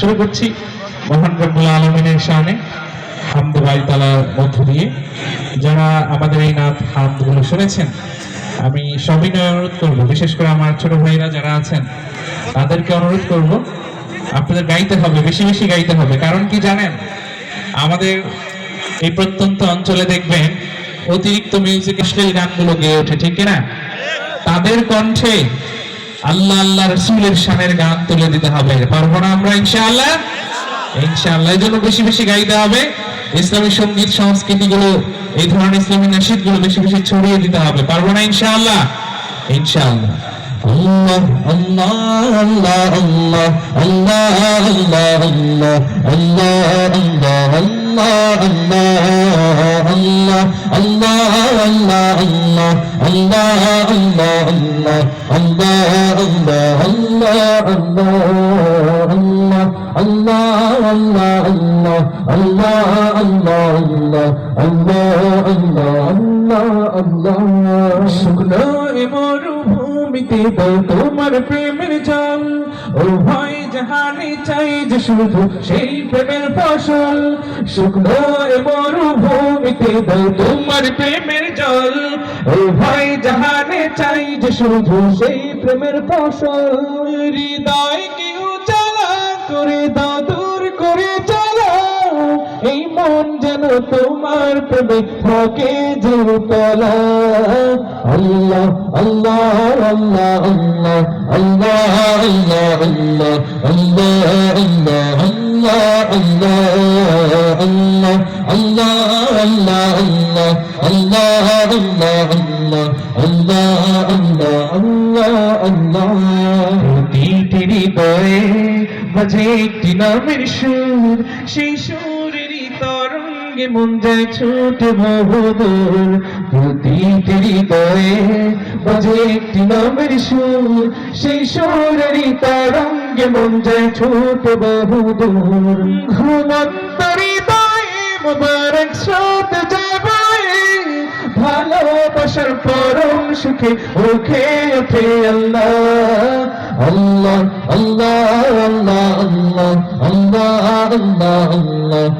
শুরু করছি। মহান রব্বুল আলমিনের সামনে হামদ বাই তালার মধ্য দিয়ে। যারা আমাদের এই নাথ হামদগুলো শুনেছেন, আমি সবিনয় অনুরোধ করব, বিশেষ করে আমার ছোট ভাইরা যারা আছেন, তাদেরকে অনুরোধ করব, আপনাদের গাইতে হবে, বেশি বেশি গাইতে হবে। কারণ কি জানেন, আমাদের এই প্রত্যন্ত অঞ্চলে দেখবেন, অতিরিক্ত মিউজিক স্টাইল গানগুলো গেয়ে ওঠে, ঠিক না তাদের কণ্ঠে আল্লাহ আল্লাহ রসুলের শানের গান তুলে দিতে হবে পারব না আমরা ইনশাআল্লাহ ইনশাআল্লাহ এই জন্য বেশি বেশি গাইতে হবে ইসলামী সংগীত সংস্কৃতি গুলো এই ধরনের ইসলামী নাসিদগুলো বেশি বেশি ছড়িয়ে দিতে হবে পারব না ইনশাআল্লাহ ইনশাআল্লাহ আল্লাহ আল্লাহ আল্লাহ আল্লাহ আল্লাহ আল্লাহ আল্লাহ আল্লাহ আল্লাহ আল্লাহ আল্লাহ আল্লাহ আল্লাহ আল্লাহ আল্লাহ আল্লাহ আল্লাহ আল্লাহ আল্লাহ আল্লাহ আল্লাহ আল্লাহ আল্লাহ আল্লাহ আল্লাহ আল্লাহ আল্লাহ শুকনো মরুভূমিতে তোমার প্রেমের জল ও ভাই জাহানে চাই যে শুধু সেই প্রেমের ফসল, শুকনো এ মরুভূমিতে দাও তোমার প্রেমের জল। ও ভাই জাহানে চাই যে শুধু সেই প্রেমের ফসল। হৃদয় তোমার প্রেমে থাকে যে তলা আল্লাহ আল্লাহ আল্লাহ আল্লাহ আল্লাহ আল্লাহ আল্লাহ আল্লাহ আল্লাহ আল্লাহ আল্লাহ আল্লাহ আল্লাহ আল্লাহ আল্লাহ আল্লাহ আল্লাহ আল্লাহ আল্লাহ হৃদয়ে মাঝে একটি নামের সুর সেই সুরেরই লাগে মন যায় ছুটে ভবদূর প্রতিটি হৃদয়ে বাজে একটি নামের সুর। সেই সুরেরই তরঙ্গে মন যায় ছুটে বহুদূর। ঘুমন্তরি দয়ে মোবারক স্রোত যাবায় ভালোবাসার পরম সুখে ওখে ওঠে আল্লাহ। Allah Allah Allah Allah Allah Allah Allah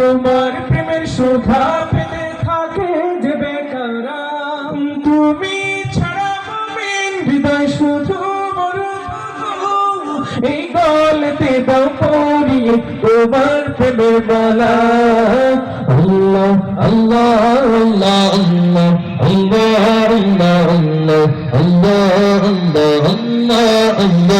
তোমার প্রেমের শোভা পেতে থাকে যে বেকারাম তুমি ছাড়া হৃদয় শুধু। এই গলতে দাও তোমার প্রেমের মালা আল্লাহ আল্লাহ আল্লাহ আল্লাহ আল্লাহ আল্লাহ আল্লাহ আল্লাহ আল্লাহ